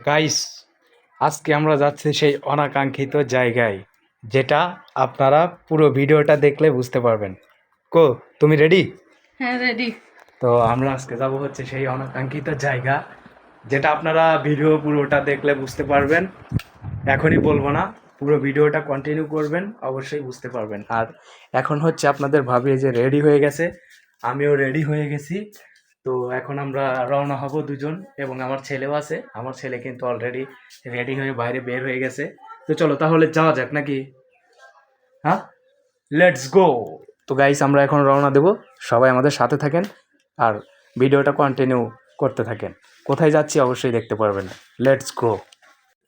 Guys আজকে আমরা যাচ্ছি সেই অনাকাঙ্ক্ষিত জায়গায় যেটা আপনারা পুরো ভিডিওটা দেখলে বুঝতে পারবেন। কো তুমি রেডি হ্যাঁ রেডি তো আমরা আজকে যাব হচ্ছে সেই অনাকাঙ্ক্ষিত জায়গা যেটা আপনারা ভিডিও পুরোটা দেখলে বুঝতে পারবেন। এখনই বলব না পুরো ভিডিওটা কন্টিনিউ করবেন অবশ্যই বুঝতে পারবেন। আর এখন হচ্ছে আপনাদের ভাবি যে রেডি হয়ে গেছে আমিও রেডি হয়ে গেছি। তো এখন আমরা রওনা হব দুজন এবং আমার ছেলেও আছে। আমার ছেলে কিন্তু অলরেডি রেডি হয়ে বাইরে বের হয়ে গেছে। তো চলো তাহলে যাওয়া যাক নাকি? হ্যাঁ? লেটস গো তো গাইস আমরা এখন রওনা দেব। সবাই আমাদের সাথে থাকেন আর ভিডিওটা কন্টিনিউ করতে থাকেন। কোথায় যাচ্ছি অবশ্যই দেখতে পারবেন। লেটস গো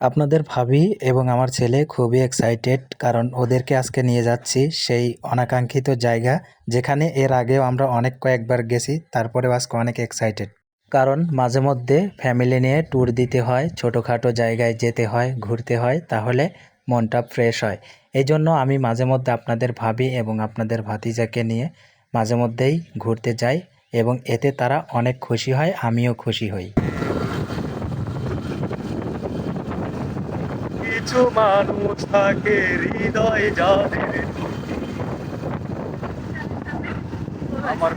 আপনাদের ভাবি এবং আমার ছেলে খুবই এক্সাইটেড কারণ ওদেরকে আজকে নিয়ে যাচ্ছি সেই অনাকাঙ্ক্ষিত জায়গা যেখানে এর আগেও আমরা অনেক কয়েকবার গেছি, তারপরেও আজকে অনেক এক্সাইটেড কারণ মাঝে মধ্যে ফ্যামিলি নিয়ে ট্যুর দিতে হয়, ছোটোখাটো জায়গায় যেতে হয়, ঘুরতে হয়, তাহলে মনটা ফ্রেশ হয়। এই জন্য আমি মাঝে মধ্যে আপনাদের ভাবি এবং আপনাদের ভাতিজাকে নিয়ে মাঝে মধ্যেই ঘুরতে যাই এবং এতে তারা অনেক খুশি হয়, আমিও খুশি হই। কিছু মানুষ থাকে হৃদয় যাদের আমার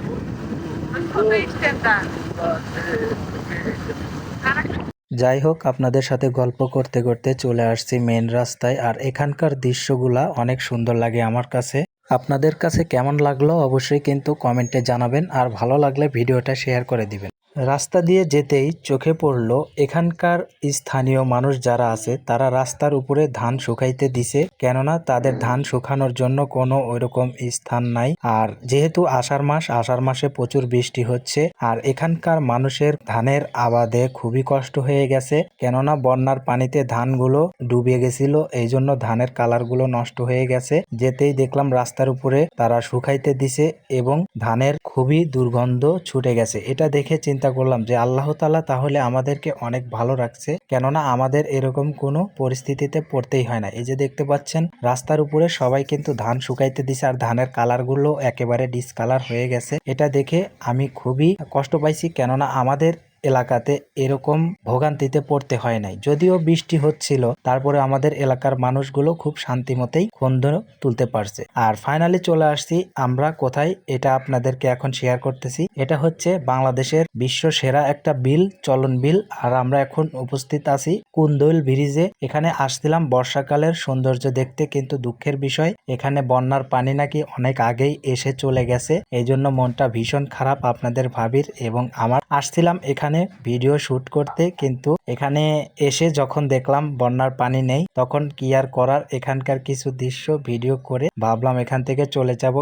যাই হোক, আপনাদের সাথে গল্প করতে করতে চলে আসছি মেন রাস্তায়, আর এখানকার দৃশ্যগুলা অনেক সুন্দর লাগে আমার কাছে। আপনাদের কাছে কেমন লাগল অবশ্যই কিন্তু কমেন্টে জানাবেন, আর ভালো লাগলে ভিডিওটা শেয়ার করে দিবেন। রাস্তা দিয়ে যেতেই চোখে পড়ল এখানকার স্থানীয় মানুষ যারা আছে, তারা রাস্তার উপরে ধান শুকাইতে দিছে, কেননা তাদের ধান শুকানোর জন্য কোনো ওইরকম স্থান নাই। আর যেহেতু আষাঢ় মাস, আষাঢ় মাসে প্রচুর বৃষ্টি হচ্ছে, আর এখানকার মানুষের ধানের আবাদে খুবই কষ্ট হয়ে গেছে, কেননা বন্যার পানিতে ধানগুলো ডুবে গেছিল এই জন্য ধানের কালারগুলো নষ্ট হয়ে গেছে। যেতেই দেখলাম রাস্তার উপরে তারা শুকাইতে দিছে এবং ধানের খুবই দুর্গন্ধ ছুটে গেছে। এটা দেখে চিন্তা করলাম যে আল্লাহ তালা তাহলে আমাদেরকে অনেক ভালো রাখছে। কেননা আমাদের এরকম কোনো পরিস্থিতিতে পড়তেই হয় না। এই যে দেখতে পাচ্ছেন, রাস্তার উপরে সবাই কিন্তু ধান শুকাইতে দিছে আর ধানের কালারগুলো একেবারে ডিসকালার হয়ে গেছে। এটা দেখে আমি খুবই কষ্ট পাইছি। কেননা আমাদের এলাকাতে এরকম ভোগান্তিতে পড়তে হয় নাই। যদিও বৃষ্টি হচ্ছিল, তারপরে আমাদের এলাকার মানুষগুলো খুব শান্তিমতেই খন্দ তুলতে পারছে। আর ফাইনালি চলে আসছি আমরা কোথায়, এটা আপনাদেরকে এখন শেয়ার করতেছি। এটা হচ্ছে বাংলাদেশের বিশ্ব সেরা একটা বিল, চলন বিল। আর আমরা এখন উপস্থিত আছি কুন্দইল ব্রিজে। এখানে আসছিলাম বর্ষাকালের সৌন্দর্য দেখতে, কিন্তু দুঃখের বিষয়, এখানে বন্যার পানি নাকি অনেক আগেই এসে চলে গেছে। এই জন্য মনটা ভীষণ খারাপ আপনাদের ভাবির এবং আমার। আসছিলাম এখানে ভিডিও শুট করতে, কিন্তু এখানে এসে যখন দেখলাম বন্যার পানি নেই, তখন কি আর করার? এখানকার কিছু দৃশ্য ভিডিও করে ভাবলাম এখান থেকে চলে যাব।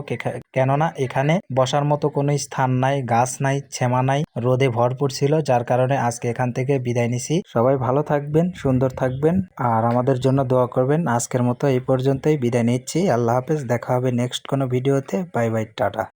কেননা এখানে বসার মতো কোনো স্থান নাই, গাছ নাই, ছেমা নাই, রোদে ভরপুর ছিল, যার কারণে আজকে এখান থেকে বিদায় নিছি। সবাই ভালো থাকবেন, সুন্দর থাকবেন, আর আমাদের জন্য দোয়া করবেন। আজকের মতো এই পর্যন্তই, বিদায় নিচ্ছি। আল্লাহ হাফেজ, দেখা হবে নেক্সট কোনো ভিডিওতে। Bye bye, tata.